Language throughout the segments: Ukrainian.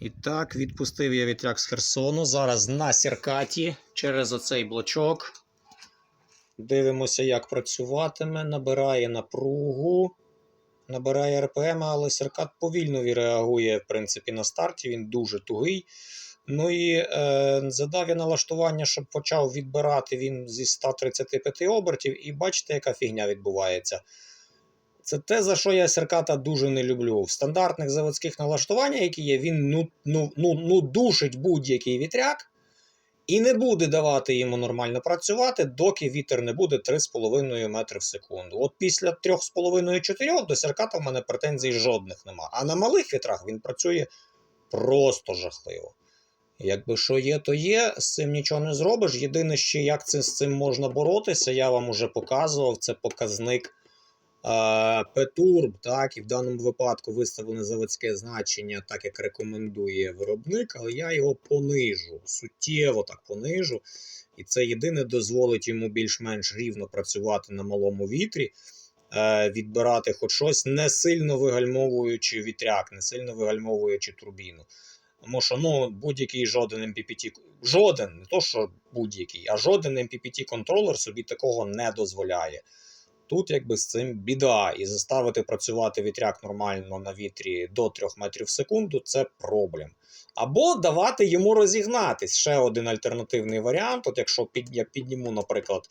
І так, відпустив я вітряк з Херсону. Зараз на сіркаті через оцей блочок. Дивимося, як працюватиме. Набирає напругу, набирає РПМ, але сіркат повільно реагує, в принципі, на старті. Він дуже тугий. Ну і е, задав я налаштування, щоб почав відбирати він зі 135 обертів, і бачите, яка фігня відбувається. Це те, за що я Серката дуже не люблю. В стандартних заводських налаштуваннях, які є, він ну, ну, ну, ну душить будь-який вітряк і не буде давати йому нормально працювати, доки вітер не буде 3,5 метри в секунду. От після 3,5-4 до Серката в мене претензій жодних нема. А на малих вітрах він працює просто жахливо. Якби що є, то є, з цим нічого не зробиш. Єдине, ще як це, з цим можна боротися, я вам уже показував, це показник Петурб, так, і в даному випадку виставлене заводське значення, так як рекомендує виробник, але я його понижу, суттєво так понижу. І це єдине дозволить йому більш-менш рівно працювати на малому вітрі, е, відбирати хоч щось, не сильно вигальмовуючи вітряк, не сильно вигальмовуючи турбіну. Тому що ну, будь-який жоден MPPT, жоден, не то що будь-який, а жоден MPPT контролер собі такого не дозволяє. Тут якби з цим біда, і заставити працювати вітряк нормально на вітрі до 3 метрів в секунду це проблем. Або давати йому розігнатись. Ще один альтернативний варіант. От якщо під, я підніму, наприклад,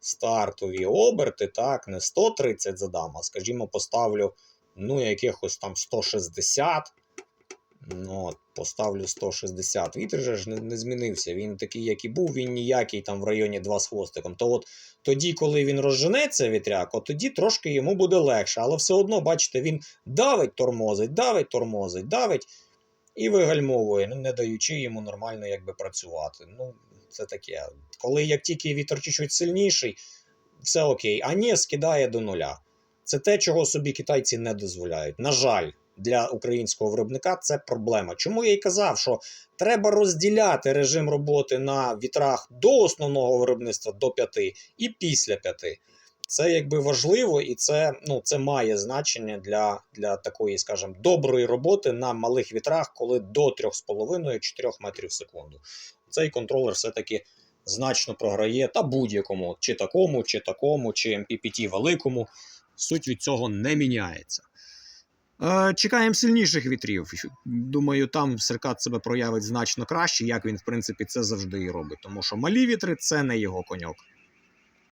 стартові оберти, так, не 130 задам, а скажімо, поставлю ну, якихось там 160. Ну, от, поставлю 160. Вітер же ж не, не змінився. Він такий, як і був, він ніякий там в районі 2 з хвостиком. То от тоді, коли він розженеться вітряк, от тоді трошки йому буде легше. Але все одно, бачите, він давить, тормозить, давить, тормозить, давить і вигальмовує, не даючи йому нормально якби працювати. Ну, це таке. Коли як тільки вітер чуть-чуть сильніший, все окей. А ні, скидає до нуля. Це те, чого собі китайці не дозволяють. На жаль, для українського виробника це проблема. Чому я й казав, що треба розділяти режим роботи на вітрах до основного виробництва до 5 і після 5. Це якби важливо, і це ну, це має значення для, для такої, скажімо, доброї роботи на малих вітрах, коли до 3,5-4 метрів в секунду. Цей контролер все-таки значно програє та будь-якому, чи такому, чи такому, чи MPPT великому. Суть від цього не міняється. Е, Чекаємо сильніших вітрів. Думаю, там Серкат себе проявить значно краще, як він, в принципі, це завжди і робить. Тому що малі вітри це не його коньок.